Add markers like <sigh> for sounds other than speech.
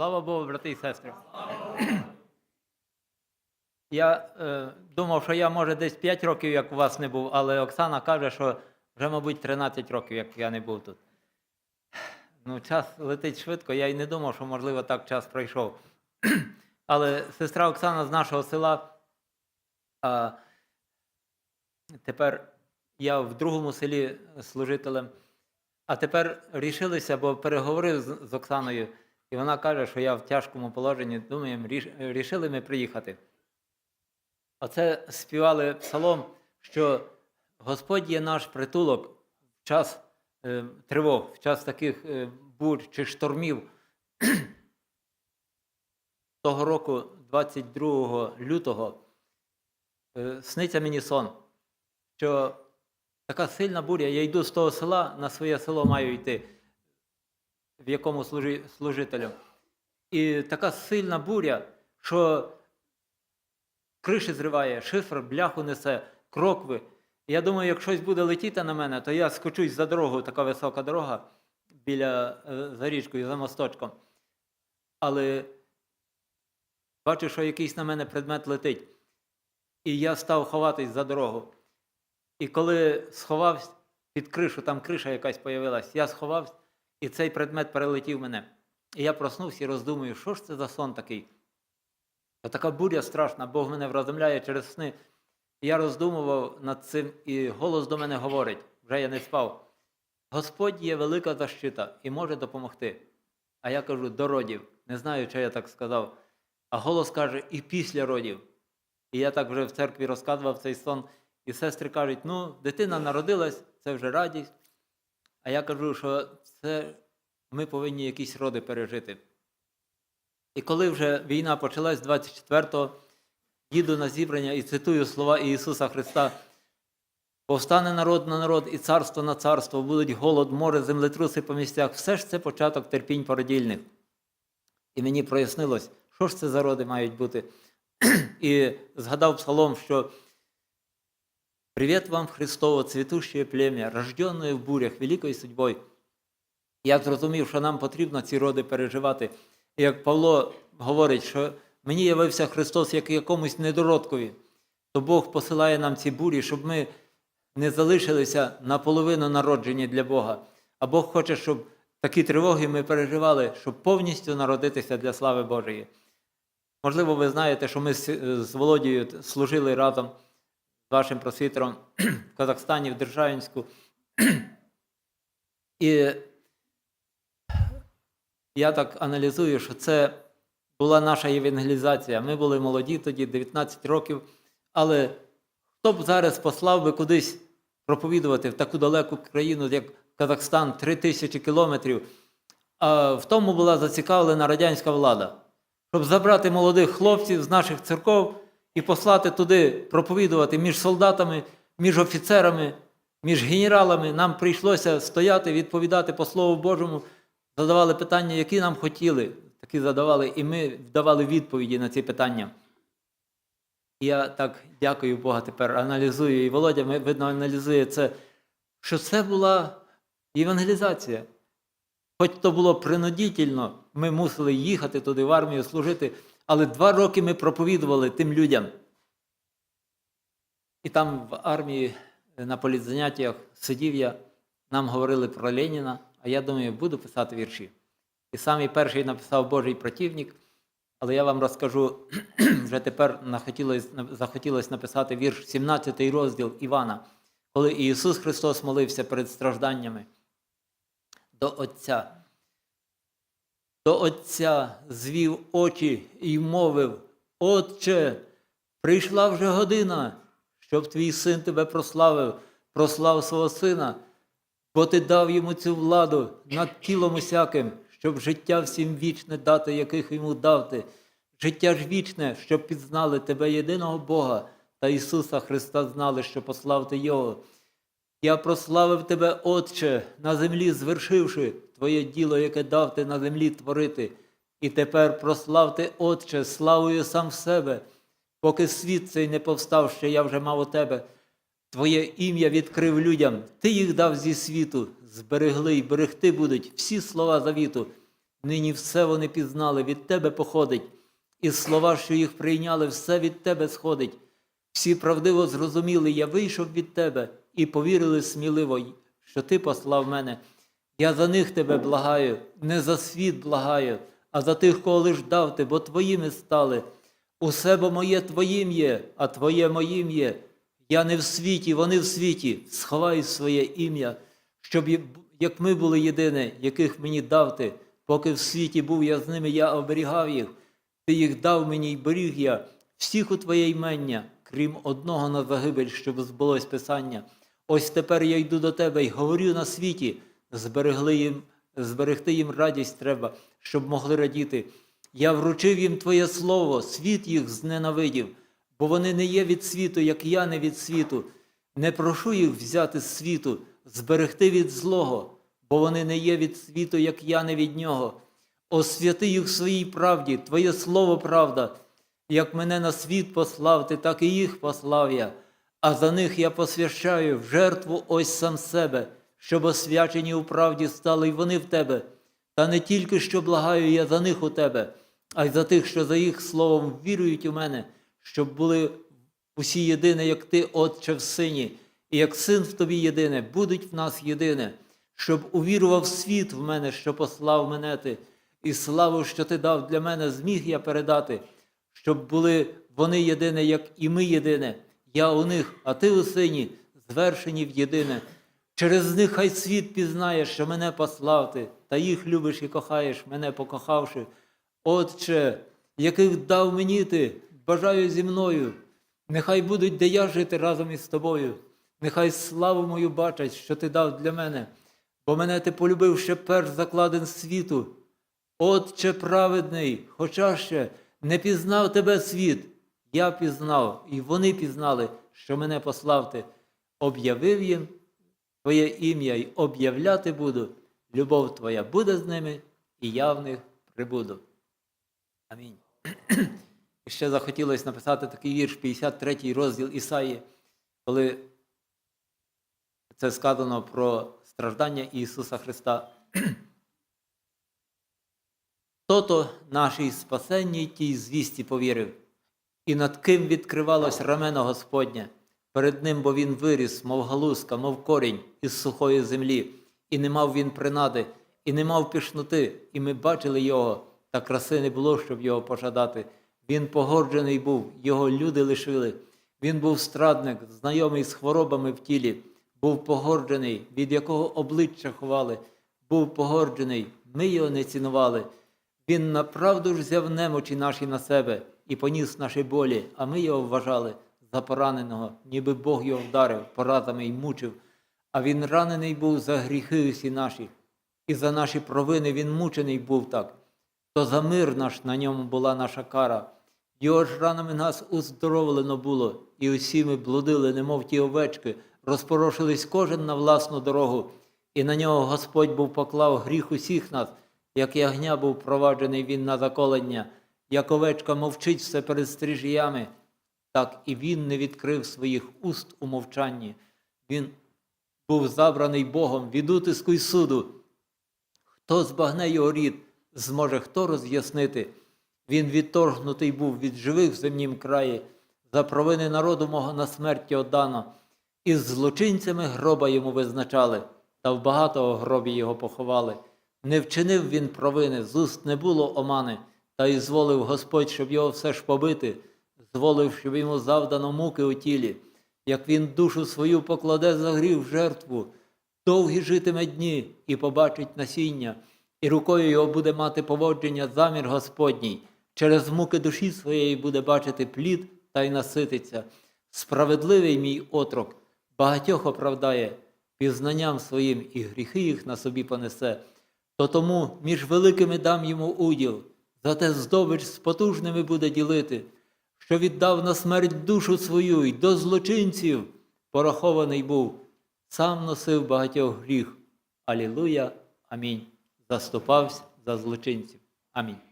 Слава Богу, брати і сестри. <clears throat> Я е, думав, що я, може, десь 5 років, як у вас не був, але Оксана каже, що вже, мабуть, 13 років, як я не був тут. <clears throat> Ну, час летить швидко, я й не думав, що, можливо, так час пройшов. <clears throat> Але сестра Оксана з нашого села, а тепер я в другому селі служителем, а тепер рішилися, бо переговорив з, з Оксаною, і вона каже, що я в тяжкому положенні. Думаємо, ріш, рішили ми приїхати. Оце співали псалом, що Господь є наш притулок в час е, тривог, в час таких е, бурь чи штормів. <clears throat> Того року, 22 лютого, е, сниться мені сон, що така сильна буря, я йду з того села, на своє село маю йти, в якому служи, служителем. І така сильна буря, що криші зриває, шифр, бляху несе, крокви. Я думаю, як щось буде летіти на мене, то я скочусь за дорогу, така висока дорога біля е, за річкою, за мосточком. Але бачу, що якийсь на мене предмет летить. І я став ховатись за дорогу. І коли сховався під кришу, там криша якась появилась, я сховався, і цей предмет перелетів мене. І я проснувся і роздумую, що ж це за сон такий? Така буря страшна, Бог мене вразумляє через сни. Я роздумував над цим, і голос до мене говорить, вже я не спав. Господь є велика защита і може допомогти. А я кажу, до родів. Не знаю, чи я так сказав. А голос каже, і після родів. І я так вже в церкві розказував цей сон, і сестри кажуть, ну, дитина народилась, це вже радість. А я кажу, що це ми повинні якісь роди пережити. І коли вже війна почалась 24-го, їду на зібрання і цитую слова Ісуса Христа. Повстане народ на народ і царство на царство, будуть голод, море, землетруси по місцях. Все ж це початок терпінь породільних. І мені прояснилось, що ж це за роди мають бути. <clears throat> І згадав псалом, що «Привет вам, Христово, цвітуще плем'я, рожденное в бурях, великою судьбою. Я зрозумів, що нам потрібно ці роди переживати. І як Павло говорить, що мені явився Христос як якомусь недородкові, то Бог посилає нам ці бурі, щоб ми не залишилися наполовину народжені для Бога. А Бог хоче, щоб такі тривоги ми переживали, щоб повністю народитися для слави Божої. Можливо, ви знаєте, що ми з Володією служили разом вашим просвітером в Казахстані, в Державінську. І я так аналізую, що це була наша євангелізація. Ми були молоді тоді, 19 років, але хто б зараз послав би кудись проповідувати в таку далеку країну, як Казахстан, 3 тисячі кілометрів, а в тому була зацікавлена радянська влада, щоб забрати молодих хлопців з наших церков і послати туди проповідувати між солдатами, між офіцерами, між генералами. Нам прийшлося стояти, відповідати по Слову Божому задавали питання, які нам хотіли, такі задавали, і ми давали відповіді на ці питання. І я так дякую Бога тепер аналізую. І Володя, видно, аналізує це, що це була євангелізація. Хоч то було принудительно, ми мусили їхати туди в армію служити, але два роки ми проповідували тим людям. І там в армії на політзаняттях сидів я, нам говорили про Леніна. А я думаю, буду писати вірші. І самий перший написав Божий противник, але я вам розкажу, <clears throat> вже тепер захотілося написати вірш, 17 розділ Івана, коли Ісус Христос молився перед стражданнями до Отця. До Отця звів очі і мовив, Отче, прийшла вже година, щоб твій син тебе прославив, прослав свого сина бо ти дав йому цю владу над тілом усяким, щоб життя всім вічне дати, яких йому дав ти. Життя ж вічне, щоб пізнали тебе єдиного Бога та Ісуса Христа знали, що послав ти Його. Я прославив тебе, Отче, на землі, звершивши Твоє діло, яке дав ти на землі творити. І тепер прославте, Отче, славою сам в себе, поки світ цей не повстав, що я вже мав у тебе. Твоє ім'я відкрив людям, Ти їх дав зі світу, зберегли й берегти будуть всі слова завіту. нині все вони пізнали, від тебе походить, і слова, що їх прийняли, все від тебе сходить. Всі правдиво зрозуміли, я вийшов від тебе і повірили сміливо, що ти послав мене. Я за них тебе благаю, не за світ благаю, а за тих, кого лиш дав ти, бо твоїми стали. Усе бо моє твоїм є, а твоє моїм є. Я не в світі, вони в світі, сховай своє ім'я, щоб як ми були єдине, яких мені дав ти, поки в світі був я з ними, я оберігав їх. Ти їх дав мені й беріг я, всіх у твоє ймення, крім одного на загибель, щоб збулось Писання. Ось тепер я йду до тебе й говорю на світі, зберегли їм, зберегти їм радість треба, щоб могли радіти. Я вручив їм Твоє слово, світ їх зненавидів, бо вони не є від світу, як я не від світу. Не прошу їх взяти з світу, зберегти від злого, бо вони не є від світу, як я не від нього. Освяти їх своїй правді, Твоє слово правда. Як мене на світ послав ти, так і їх послав я, а за них я посвящаю в жертву ось сам себе, щоб освячені у правді стали й вони в тебе. Та не тільки що благаю я за них у тебе, а й за тих, що за їх словом вірують у мене, щоб були усі єдине, як ти, Отче, в сині, і як син в тобі єдине, будуть в нас єдине, щоб увірував світ в мене, що послав мене ти, і славу, що ти дав для мене, зміг я передати, щоб були вони єдине, як і ми єдине, я у них, а ти у сині, звершені в єдине. Через них хай світ пізнає, що мене послав ти, та їх любиш і кохаєш, мене покохавши. Отче, яких дав мені ти, бажаю зі мною, нехай будуть, де я жити разом із тобою, нехай славу мою бачать, що ти дав для мене, бо мене ти полюбив ще перш закладен світу. Отче праведний, хоча ще не пізнав тебе світ, я пізнав, і вони пізнали, що мене послав ти, об'явив їм Твоє ім'я й об'являти буду, любов Твоя буде з ними, і я в них прибуду. Амінь. І ще захотілося написати такий вірш, 53 розділ Ісаї, коли це сказано про страждання Ісуса Христа. Тото нашій спасенній тій звісті повірив, і над ким відкривалось рамено Господнє. Перед ним, бо він виріс, мов галузка, мов корінь із сухої землі, і не мав він принади, і не мав пішноти, і ми бачили його, та краси не було, щоб його пожадати. Він погорджений був, його люди лишили. Він був страдник, знайомий з хворобами в тілі, був погорджений, від якого обличчя ховали, був погорджений, ми його не цінували. Він направду ж взяв немочі наші на себе і поніс наші болі, а ми його вважали за пораненого, ніби Бог його вдарив, поразами й мучив. А він ранений був за гріхи усі наші, і за наші провини він мучений був так. То за мир наш на ньому була наша кара. Його ж ранами нас уздоровлено було, і усі ми блудили, немов ті овечки, розпорошились кожен на власну дорогу, і на нього Господь був поклав гріх усіх нас, як ягня був проваджений він на заколення, як овечка мовчить все перед стрижіями, так і він не відкрив своїх уст у мовчанні. Він був забраний Богом від утиску й суду. Хто збагне його рід, зможе хто роз'яснити. Він відторгнутий був від живих в земнім краї, за провини народу мого на смерті оддано, і з злочинцями гроба йому визначали, та в багатого гробі його поховали. Не вчинив він провини, з уст не було омани, та й зволив Господь, щоб його все ж побити, зволив, щоб йому завдано муки у тілі, як він душу свою покладе за гріх в жертву, довгі житиме дні і побачить насіння, і рукою його буде мати поводження замір Господній, через муки душі своєї буде бачити плід та й насититься. Справедливий мій отрок багатьох оправдає, пізнанням своїм і гріхи їх на собі понесе. То тому між великими дам йому уділ, зате здобич з потужними буде ділити, що віддав на смерть душу свою й до злочинців порахований був, сам носив багатьох гріх. Алілуя, амінь. Заступався за злочинців. Амінь.